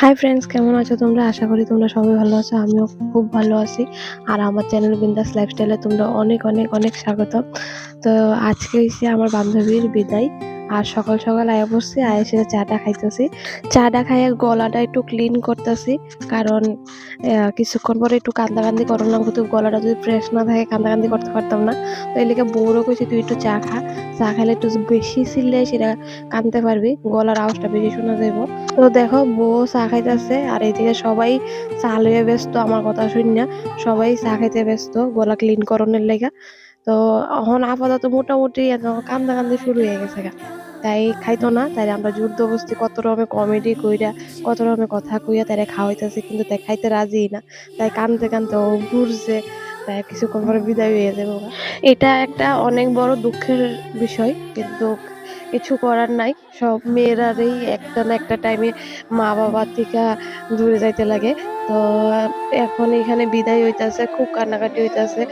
Hi friends কেমন আছো তোমরা? আশা করি তোমরা সবাই ভালো আছো, আমিও খুব ভালো আছি। আর আমার চ্যানেল বিন্দাস লাইফস্টাইলে তোমরা অনেক অনেক অনেক স্বাগত তো আজকে হচ্ছে আমার বান্ধবীর বিদায়। আর সকাল সকাল আয়া বসছি আয়া এসে চাটা খাইতেছি। চাটা খাইয়ে গলাটা একটু ক্লিন করতেছি, কারণ কিছুক্ষণ পরে একটু কান্দা কান্দি করলাম, কিন্তু গলাটা যদি ফ্রেশ না থাকে কান্দা কান্দি করতে পারতাম না। তো এই লেগে বউরও কইছি, তুই একটু চা খা। চা খাইলে একটু বেশি ছিললে সেটা কানতে পারবি, গলার আওয়াজটা বেশি শোনা যাইব। তো দেখো, বউ চা খাইতেছে, আর এইদিকে সবাই চা লইয়া ব্যস্ত, আমার কথা শুনি না। সবাই চা খাইতে ব্যস্ত, গলা ক্লিন করণের লেগা। তো এখন আপাতত মোটামুটি কান্দা কান্দি শুরু হয়ে গেছে। তাই খাইতো না, তাই আমরা জোর জবরদস্তি কত রকমের কমেডি কইরা, কত রকমের কথা কইয়া তাই খাওয়াইতেছে, কিন্তু তাই খাইতে রাজি না। তাই কানতে কানতে ও ঘুরছে, তাই কিছুক্ষণ পরে বিদায় হয়ে যাবে। এটা একটা অনেক বড় দুঃখের বিষয়, কিন্তু কিছু করার নাই। সব মেয়েরারই একটা না একটা টাইমে মা বাবার থেকে দূরে যাইতে লাগে। তো এখন এখানে বিদায় হইতাছে, খুব কান্নাকাটি হইতাছে।